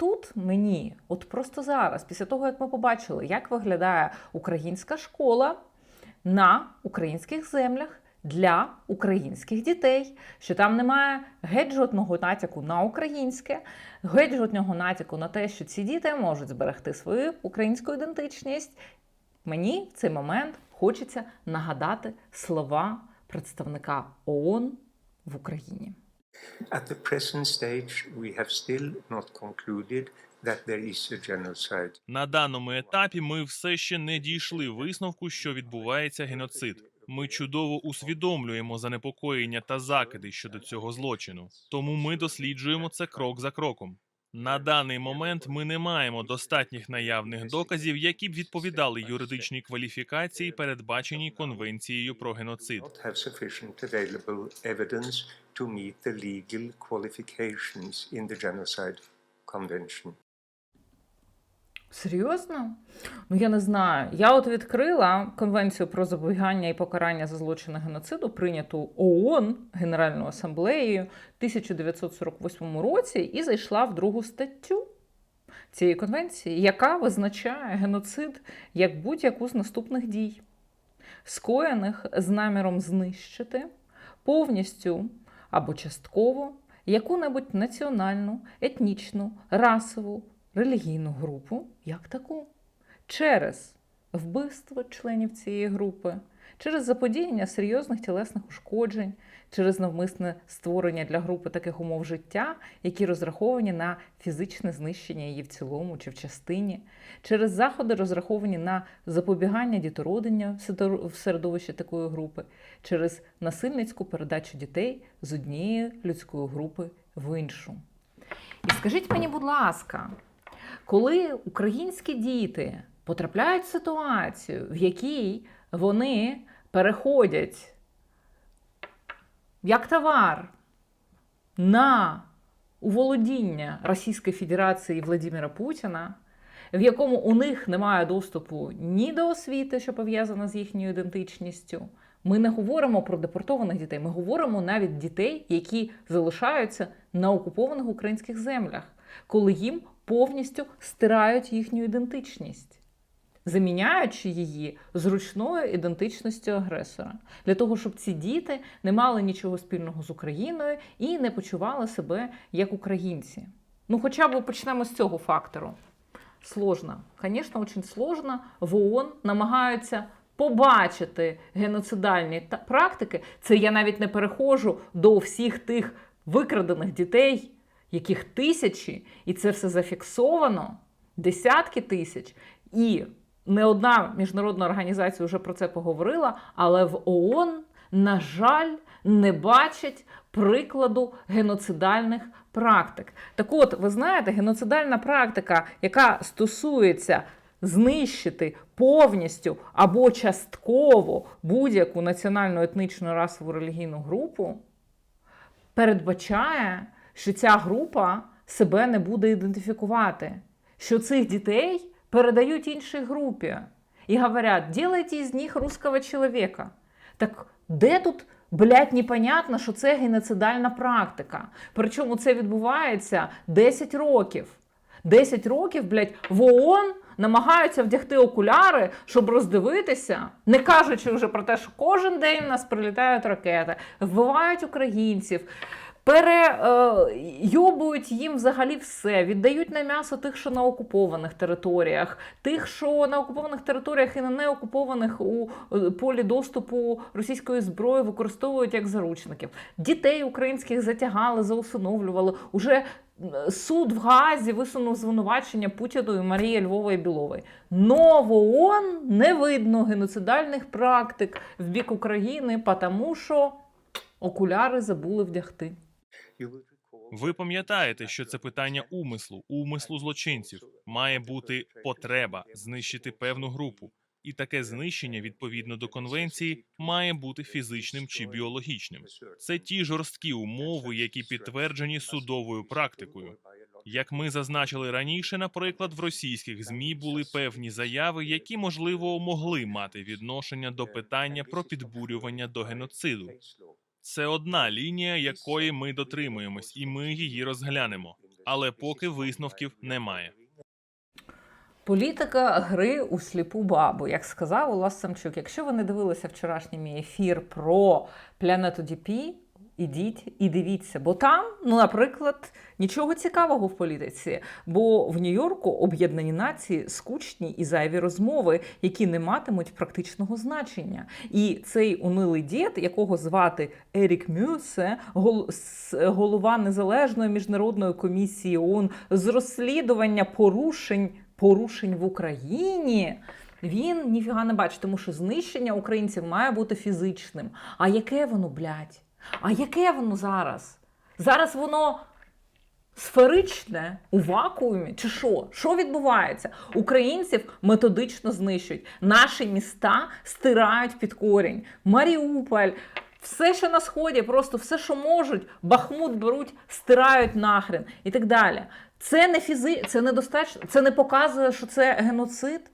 тут мені, от просто зараз, після того як ми побачили, як виглядає українська школа на українських землях. Для українських дітей, що там немає геть жодного натяку на українське, геть жодного натяку на те, що ці діти можуть зберегти свою українську ідентичність. Мені в цей момент хочеться нагадати слова представника ООН в Україні. At the present stage, we have still not concluded that there is a genocide. На даному етапі ми все ще не дійшли висновку, що відбувається геноцид. Ми чудово усвідомлюємо занепокоєння та закиди щодо цього злочину, тому ми досліджуємо це крок за кроком. На даний момент ми не маємо достатніх наявних доказів, які б відповідали юридичній кваліфікації, передбаченій конвенцією про геноцид. Серйозно? Ну я не знаю. Я от відкрила конвенцію про запобігання і покарання за злочини геноциду, прийняту ООН Генеральною асамблеєю в 1948 році, і зайшла в другу статтю цієї конвенції, яка визначає геноцид як будь-яку з наступних дій, скоєних з наміром знищити повністю або частково яку-небудь національну, етнічну, расову, релігійну групу як таку, через вбивство членів цієї групи, через заподіяння серйозних тілесних ушкоджень, через навмисне створення для групи таких умов життя, які розраховані на фізичне знищення її в цілому чи в частині, через заходи, розраховані на запобігання дітородення в середовищі такої групи, через насильницьку передачу дітей з однієї людської групи в іншу. І скажіть мені, будь ласка, коли українські діти потрапляють в ситуацію, в якій вони переходять як товар на уволодіння Російської Федерації Владимира Путіна, в якому у них немає доступу ні до освіти, що пов'язана з їхньою ідентичністю. Ми не говоримо про депортованих дітей, ми говоримо навіть дітей, які залишаються на окупованих українських землях, коли їм повністю стирають їхню ідентичність заміняючи її зручною ідентичністю агресора, для того, щоб ці діти не мали нічого спільного з Україною і не почували себе як українці. Ну, хоча б почнемо з цього фактору. Сложно, звісно, дуже сложно. В ООН намагаються побачити геноцидальні практики. Це я навіть не переходжу до всіх тих викрадених дітей, яких тисячі, і це все зафіксовано, десятки тисяч. І не одна міжнародна організація вже про це поговорила, але в ООН, на жаль, не бачать прикладу геноцидальних практик. Так от, ви знаєте, геноцидальна практика, яка стосується знищити повністю або частково будь-яку національну етнічну расову релігійну групу, передбачає, що ця група себе не буде ідентифікувати, що цих дітей передають іншій групі і говорять, делайте із них русского чоловіка. Так де тут, блядь, непонятно, що це геноцидальна практика? Причому це відбувається 10 років. 10 років, блядь, в ООН намагаються вдягти окуляри, щоб роздивитися, не кажучи вже про те, що кожен день в нас прилітають ракети, вбивають українців, перейобують їм взагалі все, віддають на м'ясо тих, що на окупованих територіях, тих, що на окупованих територіях і на неокупованих у е, полі доступу російської зброї використовують як заручників. Дітей українських затягали, заусиновлювали. Уже е, суд в Газі висунув звинувачення Путіну і Марії Львової Білової. Но в ООН не видно геноцидальних практик в бік України, тому що окуляри забули вдягти. Ви пам'ятаєте, що це питання умислу, умислу злочинців. Має бути потреба знищити певну групу, і таке знищення, відповідно до конвенції, має бути фізичним чи біологічним. Це ті жорсткі умови, які підтверджені судовою практикою. Як ми зазначили раніше, наприклад, в російських змі були певні заяви, які можливо могли мати відношення до питання про підбурювання до геноциду. Це одна лінія, якої ми дотримуємось, і ми її розглянемо. але поки висновків немає. Політика гри у сліпу бабу, як сказав Улас Самчук. Якщо ви не дивилися вчорашній мій ефір про планету DP, ідіть і дивіться, бо там, ну, наприклад, нічого цікавого в політиці. Бо в Нью-Йорку об'єднані нації скучні і зайві розмови, які не матимуть практичного значення. І цей унилий дід, якого звати Ерік Мюсе, гол- голова незалежної міжнародної комісії ООН з розслідування порушень порушень в Україні. Він ніфіга не бачить, тому що знищення українців має бути фізичним. А яке воно, блядь? А яке воно зараз? Зараз воно сферичне у вакуумі? Чи що? Що відбувається? Українців методично знищують. Наші міста стирають під корінь. Маріуполь. Все, що на сході, просто все, що можуть, Бахмут беруть, стирають нахрен і так далі. Це не фізи... це недостатньо, це не показує, що це геноцид.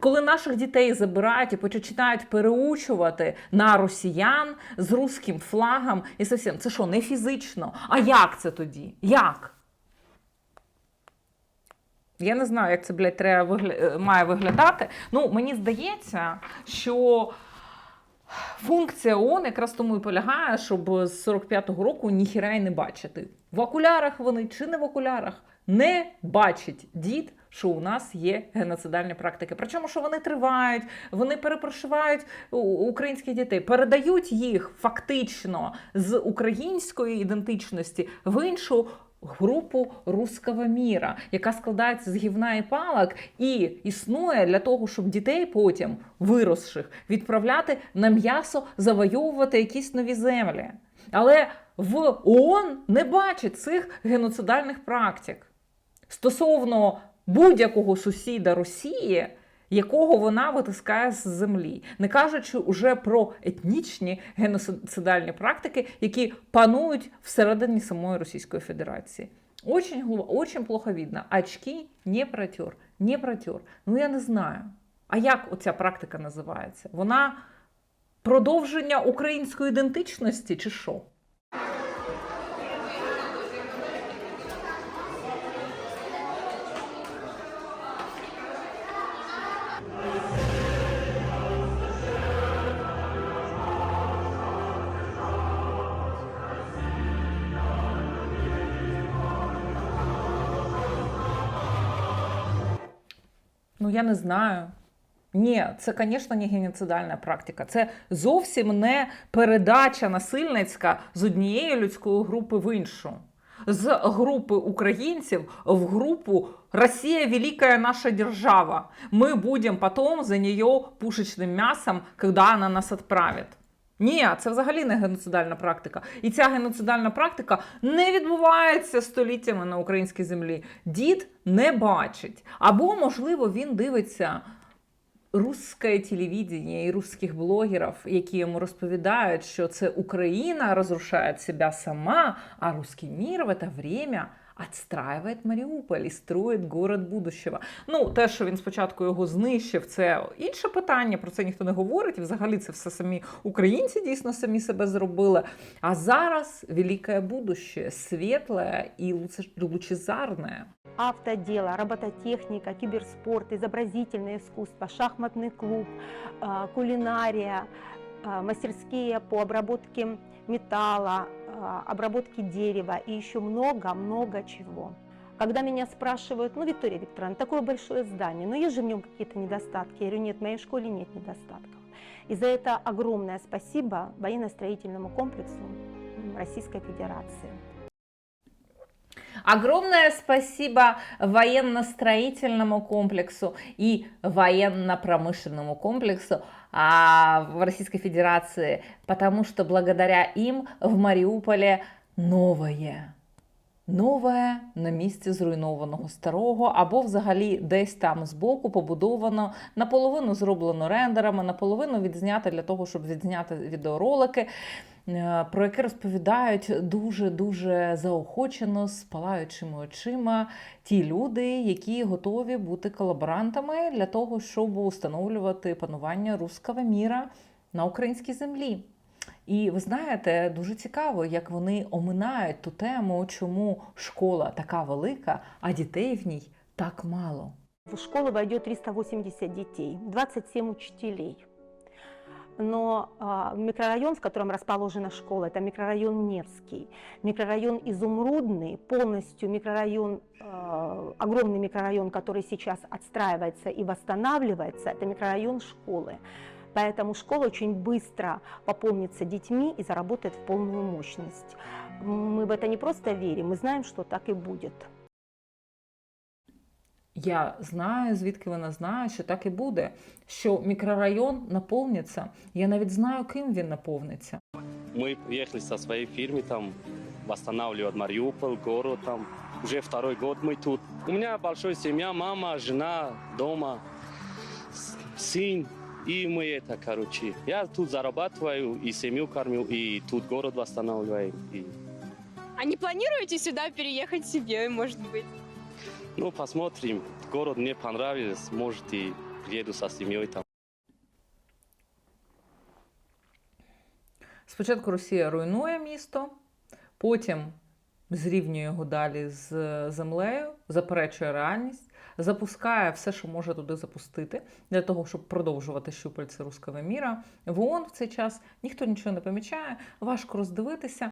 Коли наших дітей забирають і починають переучувати на росіян з руським флагом і все всім, це що, не фізично? А як це тоді? Як? Я не знаю, як це, блядь, треба вигля... е, має виглядати. Ну, мені здається, що функція ООН якраз тому і полягає, щоб з 45-го року ніхіра й не бачити. В окулярах вони чи не в окулярах не бачить дід, що у нас є геноцидальні практики. Причому, що вони тривають, вони перепрошивають українських дітей, передають їх фактично з української ідентичності в іншу. Групу руского міра, яка складається з гівна і палок, і існує для того, щоб дітей потім виросших відправляти на м'ясо, завойовувати якісь нові землі. Але в ООН не бачить цих геноцидальних практик стосовно будь-якого сусіда Росії, якого вона витискає з землі, не кажучи уже про етнічні геноцидальні практики, які панують всередині самої Російської Федерації. Очень, глу- очень плохо видно. Очки не протер, не протер. Ну я не знаю. А як оця практика називається? Вона продовження української ідентичності чи що? Ну, я не знаю. Ні, це, звісно, не геноцидальна практика. Це зовсім не передача насильницька з однієї людської групи в іншу. З групи українців в групу Росія велика наша держава. Ми будемо потім за нею пушечним м'ясом, коли вона нас відправить. Ні, це взагалі не геноцидальна практика. І ця геноцидальна практика не відбувається століттями на українській землі. Дід не бачить. Або, можливо, він дивиться русське телевідення і русських блогерів, які йому розповідають, що це Україна розрушає себе сама, а русский мир в это время отстраивает Маріуполь і строїть город будущего. Ну, те, що він спочатку його знищив, це інше питання, про це ніхто не говорить. Взагалі це все самі українці дійсно самі себе зробили. А зараз велике будуще, світле і лучезарне. автодело, робототехника, киберспорт, изобразительное искусство, шахматный клуб, а, кулинария, мастерские по обработке металла, а, обработке дерева и еще много-много чего. Когда меня спрашивают, ну, Виктория Викторовна, такое большое здание, но есть же в нем какие-то недостатки? Я говорю, нет, в моей школе нет недостатков. И за это огромное спасибо военно-строительному комплексу Российской Федерации. Огромное спасибо военно-строительному комплексу и военно-промышленному комплексу в Российской Федерации, потому что благодаря им в Маріуполі новое. Нове на місці зруйнованого старого, або взагалі десь там збоку побудовано, наполовину зроблено рендерами, наполовину відзнято для того, щоб відзняти відеоролики, про які розповідають дуже дуже заохочено з палаючими очима ті люди, які готові бути колаборантами для того, щоб установлювати панування руского міра на українській землі. І ви знаєте, дуже цікаво, як вони оминають ту тему, чому школа така велика, а дітей в ній так мало. В школу войдет 380 детей, 27 учителей. Но а, микрорайон, в котором расположена школа, это микрорайон Невский. Микрорайон Изумрудный, полностью микрорайон, а, огромный микрорайон, который сейчас отстраивается и восстанавливается, это микрорайон школы. Поэтому школа очень быстро пополнится детьми и заработает в полную мощность. Мы в это не просто верим, мы знаем, что так и будет. Я знаю, звідки вона знає, що так і буде, що мікрорайон наповниться. Я навіть знаю, ким він наповниться. Мы приехали со своей фирмы, там, восстанавливать Мариуполь, город, там, уже второй год мы тут. У меня большая семья, мама, жена, дома, с- сын, и мы это, короче. Я тут зарабатываю, и семью кормю, и тут город восстанавливаем. И, А не планируете сюда переехать себе, может быть? Ну, посмотрим. Город мне понравился, может, и приеду со семьей там. Спочатку Росія руйнує місто, потім зрівнює його далі з землею, заперечує реальність, запускає все, що може туди запустити, для того, щоб продовжувати щупальці руського міра. В ООН в цей час ніхто нічого не помічає, важко роздивитися.